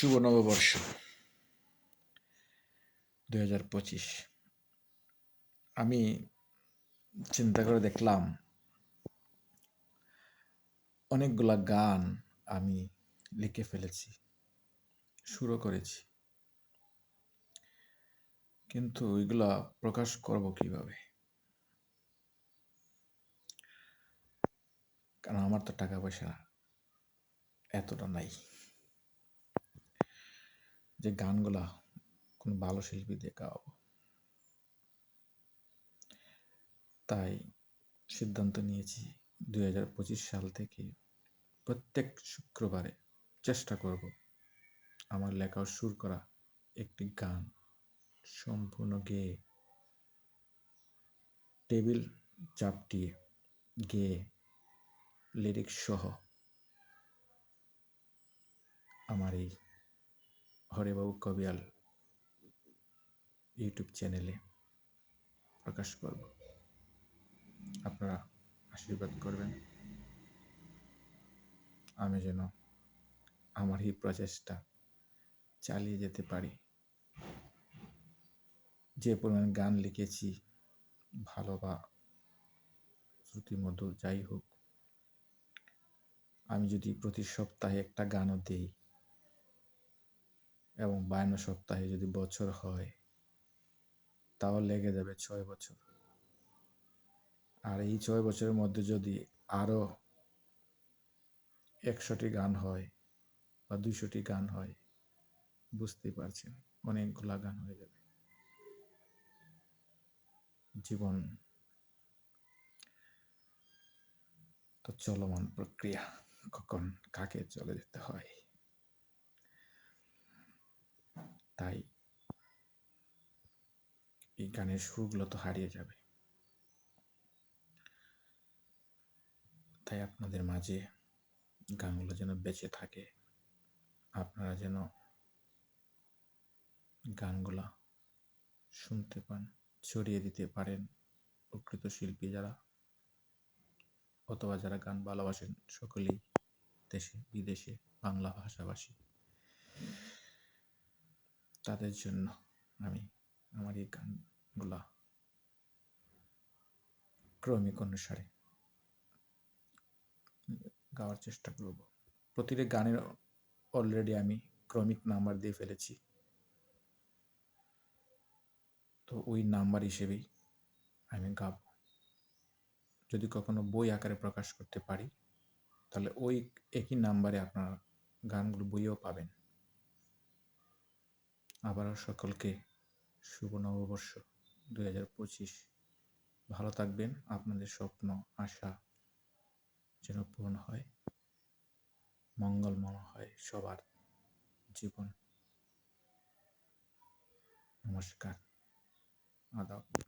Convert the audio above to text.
শুভ নববর্ষ দু হাজার পঁচিশ। আমি চিন্তা করে দেখলাম, অনেকগুলা গান আমি লিখে ফেলেছি শুরু করেছি। কিন্তু ওইগুলা প্রকাশ করব কীভাবে? কারণ আমার তো টাকা পয়সা এতটা নাই। যে গানগুলা কোনো ভালো শিল্পী দিয়ে গাওয়াবো। তাই সিদ্ধান্ত নিয়েছি দুই হাজার পঁচিশ সাল থেকে প্রত্যেক শুক্রবারে চেষ্টা করব আমার লেখা সুর করা একটি গান সম্পূর্ণ গেয়ে, টেবিল চাপটিয়ে গেয়ে লিরিক্স সহ আমার এই হরেবাবু কবিয়াল ইউটিউব চ্যানেলে প্রকাশ করব আপনারা আশীর্বাদ করবেন। আমি যেন আমার এই প্রচেষ্টা চালিয়ে যেতে পারি। যে পরিমাণ গান লিখেছি, ভালো বা শ্রুতিমধুর, যাই হোক, আমি যদি প্রতি সপ্তাহে একটা গানও দিই এবং বায়ান্ন সপ্তাহে যদি বছর হয়, তাও লেগে যাবে ছয় বছর। আর এই ছয় বছরের মধ্যে যদি আরও একশোটি গান হয় বা দুইশোটি গান হয়, বুঝতেই পারছেন, অনেকগুলা গান হয়ে যাবে। জীবন তো চলমান প্রক্রিয়া, কখন কাকে চলে যেতে হয়? তাই এই গানের সুরগুলো তো হারিয়ে যাবে। তাই আপনাদের মাঝে গানগুলো যেন বেঁচে থাকে। আপনারা যেন গানগুলা শুনতে পান, ছড়িয়ে দিতে পারেন প্রকৃত শিল্পী যারা, অথবা যারা গান ভালোবাসেন, সকলেই দেশে, বিদেশে, বাংলা ভাষাভাষী। তাদের জন্য আমি আমার এই গানগুলা ক্রমিক অনুসারে গাওয়ার চেষ্টা করব। প্রতিটি গানের অলরেডি আমি ক্রমিক নাম্বার দিয়ে ফেলেছি। তো ওই নাম্বার হিসেবেই আমি গাব। যদি কখনো বই আকারে প্রকাশ করতে পারি, তাহলে ওই একই নাম্বারে আপনার গানগুলো বইও পাবেন। আবারও সকলকে শুভ নববর্ষ দুই হাজার পঁচিশ। ভালো থাকবেন। আপনাদের স্বপ্ন, আশা যেন পূরণ হয়। মঙ্গলময় হয় সবার জীবন। নমস্কার। আদাব।